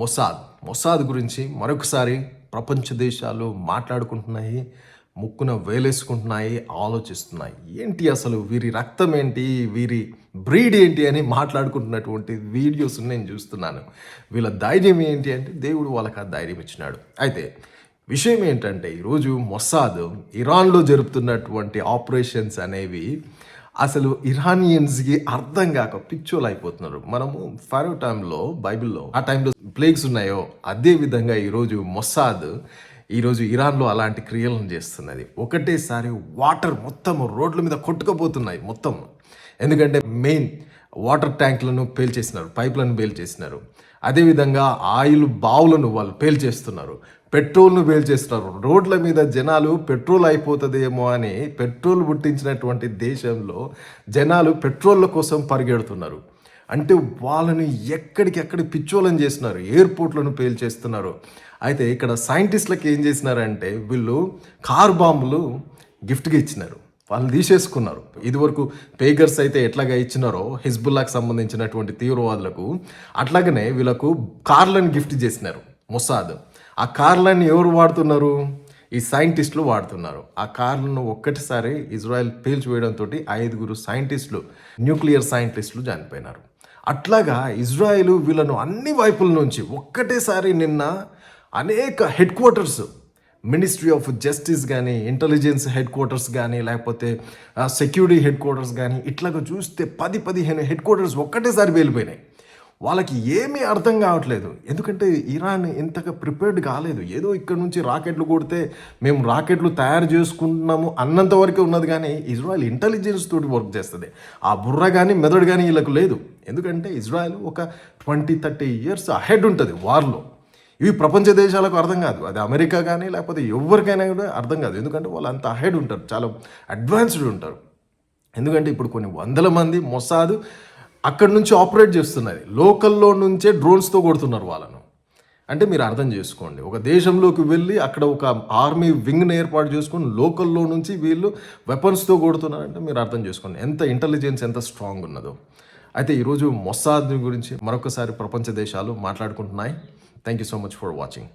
Mossad. Mossad గురించి మరొకసారి ప్రపంచ దేశాలు మాట్లాడుకుంటున్నాయి ముక్కున వేలేసుకుంటున్నాయి ఆలోచిస్తున్నాయి. ఏంటి అసలు వీరి రక్తం ఏంటి వీరి బ్రీడ్ ఏంటి అని మాట్లాడుకుంటున్నటువంటి వీడియోస్ నేను చూస్తున్నాను. వీళ్ళ ధైర్యం ఏంటి అంటే దేవుడు వాళ్ళకి ఆ ధైర్యం ఇచ్చినాడు. అయితే విషయం ఏంటంటే ఈరోజు మొసాద్ ఇరాన్లో జరుపుతున్నటువంటి ఆపరేషన్స్ అనేవి అసలు ఇరానియన్స్కి అర్థం కాక పిచ్చోలు అయిపోతున్నారు. మనము ఫరో టైంలో బైబిల్లో ఆ టైంలో ప్లేగ్స్ ఉన్నాయో అదేవిధంగా ఈరోజు మొసాద్ ఈరోజు ఇరాన్లో అలాంటి క్రియలను చేస్తున్నది. ఒకటేసారి వాటర్ మొత్తం రోడ్ల మీద కొట్టుకుపోతున్నాయి మొత్తం. ఎందుకంటే మెయిన్ వాటర్ ట్యాంక్లను పేల్చేసినారు పైప్లను పేల్చేసినారు. అదేవిధంగా ఆయిల్ బావులను వాళ్ళు పేల్చేస్తున్నారు. పెట్రోల్ను పేల్చేస్తున్నారు. రోడ్ల మీద జనాలు పెట్రోల్ అయిపోతుందేమో అని పెట్రోల్ పుట్టించినటువంటి దేశంలో జనాలు పెట్రోల్ కోసం పరిగెడుతున్నారు. అంటే వాళ్ళని ఎక్కడికి ఎక్కడి పిచ్చోలని చేస్తున్నారు ఎయిర్పోర్ట్లను పేల్చేస్తున్నారు అయితే ఇక్కడ సైంటిస్టులకు ఏం చేసినారంటే వీళ్ళు కార్ బాంబులు గిఫ్ట్గా ఇచ్చినారు. వాళ్ళు తీసేసుకున్నారు. ఇదివరకు పేగర్స్ అయితే ఎట్లాగా ఇచ్చినారో హిజ్బుల్లాకి సంబంధించినటువంటి తీవ్రవాదులకు అట్లాగనే వీళ్ళకు కార్లను గిఫ్ట్ చేసినారు మొసాద్. ఆ కార్లను ఎవరు వాడుతున్నారు? ఈ సైంటిస్టులు వాడుతున్నారు. ఆ కార్లను ఒక్కటిసారి ఇజ్రాయెల్ పేల్చివేయడంతో ఐదుగురు సైంటిస్టులు న్యూక్లియర్ సైంటిస్టులు చనిపోయినారు. అట్లాగా ఇజ్రాయెల్ వీళ్ళను అన్ని వైపుల నుంచి ఒక్కటేసారి నిన్న అనేక headquarters ministry of justice కానీ ఇంటెలిజెన్స్ హెడ్ క్వార్టర్స్ కానీ లేకపోతే సెక్యూరిటీ హెడ్ క్వార్టర్స్ కానీ ఇట్లాగా చూస్తే పది పదిహేను హెడ్ క్వార్టర్స్ ఒక్కటేసారి వెళ్ళిపోయినాయి వాళ్ళకి ఏమీ అర్థం కావట్లేదు. ఎందుకంటే ఇరాన్ ఇంతగా ప్రిపేర్డ్ కాలేదు. ఏదో ఇక్కడ నుంచి రాకెట్లు కొడితే మేము రాకెట్లు తయారు చేసుకుంటున్నాము అన్నంత వరకే ఉన్నది కానీ ఇజ్రాయెల్ ఇంటెలిజెన్స్ తోటి వర్క్ చేస్తుంది. ఆ బుర్ర కానీ మెదడు కానీ వీళ్ళకు లేదు. ఎందుకంటే ఇజ్రాయెల్ ఒక ట్వంటీ థర్టీ ఇయర్స్ అహెడ్ ఉంటుంది వార్లో ఇవి ప్రపంచ దేశాలకు అర్థం కాదు. అది అమెరికా కానీ లేకపోతే ఎవరికైనా కూడా అర్థం కాదు. ఎందుకంటే వాళ్ళు అంత అహెడ్ ఉంటారు. చాలా అడ్వాన్స్డ్ ఉంటారు. ఎందుకంటే ఇప్పుడు కొన్ని వందల మంది మొసాదు అక్కడి నుంచి ఆపరేట్ చేస్తున్నది. లోకల్లో నుంచే డ్రోన్స్తో కొడుతున్నారు వాళ్ళను. అంటే మీరు అర్థం చేసుకోండి. ఒక దేశంలోకి వెళ్ళి అక్కడ ఒక ఆర్మీ వింగ్ని ఏర్పాటు చేసుకొని లోకల్లో నుంచి వీళ్ళు వెపన్స్తో కొడుతున్నారంటే మీరు అర్థం చేసుకోండి. ఎంత ఇంటెలిజెన్స్ ఎంత స్ట్రాంగ్ ఉన్నదో. అయితే ఈరోజు మొసాద్ గురించి మరొకసారి ప్రపంచ దేశాలు మాట్లాడుకుంటున్నాయి. Thank you so much for watching